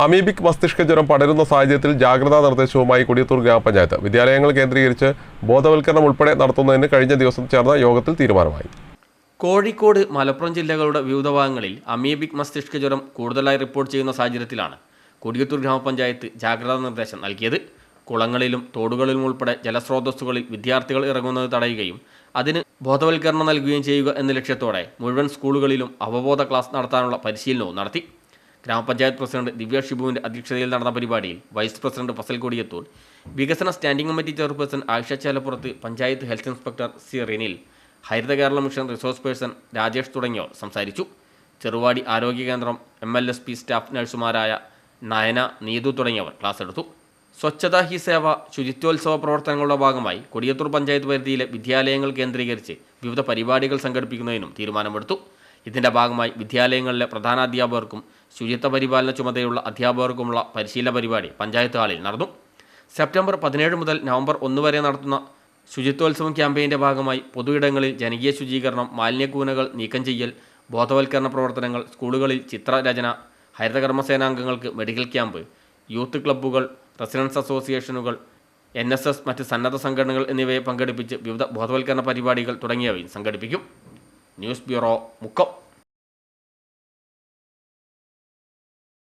Amoebic മസ്തിഷ്ക ജ്വരം പടരുന്ന സാഹചര്യത്തിൽ ജാഗ്രതാ നിർദ്ദേശവുമായി കൊടിയത്തൂർ ഗ്രാമപഞ്ചായത്ത്. വിദ്യാലയങ്ങൾ കേന്ദ്രീകരിച്ച് ബോധവൽക്കരണം ഉൾപ്പെടെ നടത്തുന്നതിന് കഴിഞ്ഞ ദിവസം ചേർന്ന യോഗത്തിൽ തീരുമാനമായി. കോഴിക്കോട് മലപ്പുറം ജില്ലകളുടെ വിവിധ ഭാഗങ്ങളിൽ അമീബിക് മസ്തിഷ്ക ജ്വരം കൂടുതലായി റിപ്പോർട്ട് ചെയ്യുന്ന സാഹചര്യത്തിലാണ് കൊടിയത്തൂർ ഗ്രാമപഞ്ചായത്ത് ജാഗ്രതാ നിർദ്ദേശം നൽകിയത്. കുളങ്ങളിലും തോടുകളിലും ഉൾപ്പെടെ ജലസ്രോതസ്സുകളിൽ വിദ്യാർത്ഥികൾ ഇറങ്ങുന്നത് തടയുകയും അതിന് ബോധവൽക്കരണം നൽകുകയും ചെയ്യുക എന്ന ലക്ഷ്യത്തോടെ മുഴുവൻ സ്കൂളുകളിലും അവബോധ ക്ലാസ് നടത്താനുള്ള പരിശീലനവും നടത്തി. ഗ്രാമപഞ്ചായത്ത് പ്രസിഡന്റ് ദിവ്യ ഷിബുവിന്റെ അധ്യക്ഷതയിൽ നടന്ന പരിപാടിയിൽ വൈസ് പ്രസിഡന്റ് ഫസൽ കൊടിയത്തൂർ വികസന standing committee chairperson Ayisha Chalappurath panchayat health inspector C Rinil Haritha Kerala mission resource person Rajesh തുടങ്ങിയവർ സംസാരിച്ചു. ചെറുവാടി ആരോഗ്യ കേന്ദ്രം M L S P staff നഴ്സുമാരായ Nayana Neethu തുടങ്ങിയവർ ക്ലാസ് എടുത്തു. സ്വച്ഛതാ ഹി സേവ ശുചിത്വോത്സവ പ്രവർത്തനങ്ങളുടെ ഭാഗമായി കൊടിയത്തൂർ പഞ്ചായത്ത് പരിധിയിലെ വിദ്യാലയങ്ങൾ കേന്ദ്രീകരിച്ച് വിവിധ പരിപാടികൾ സംഘടിപ്പിക്കുന്നതിനും തീരുമാനമെടുത്തു. ഇതിന്റെ ഭാഗമായി വിദ്യാലയങ്ങളിലെ പ്രധാനാധ്യാപകർക്കും ശുചിത്വ പരിപാലന ചുമതലയുള്ള അധ്യാപകർക്കുമുള്ള പരിശീലന പരിപാടി പഞ്ചായത്ത് ഹാളിൽ നടന്നു. സെപ്റ്റംബർ പതിനേഴ് മുതൽ നവംബർ ഒന്ന് വരെ നടത്തുന്ന ശുചിത്വോത്സവം ക്യാമ്പയിന്റെ ഭാഗമായി പൊതുയിടങ്ങളിൽ ജനകീയ ശുചീകരണം മാലിന്യക്കൂനകൾ നീക്കം ചെയ്യൽ ബോധവൽക്കരണ പ്രവർത്തനങ്ങൾ സ്കൂളുകളിൽ ചിത്രരചന ഹരിതകർമ്മസേനാംഗങ്ങൾക്ക് മെഡിക്കൽ ക്യാമ്പ് യൂത്ത് ക്ലബ്ബുകൾ റെസിഡൻസ് അസോസിയേഷനുകൾ എൻ എസ് എസ് മറ്റ് സന്നദ്ധ സംഘടനകൾ എന്നിവയെ പങ്കെടുപ്പിച്ച് വിവിധ ബോധവൽക്കരണ പരിപാടികൾ തുടങ്ങിയവയും സംഘടിപ്പിക്കും. News bureau Mukkam.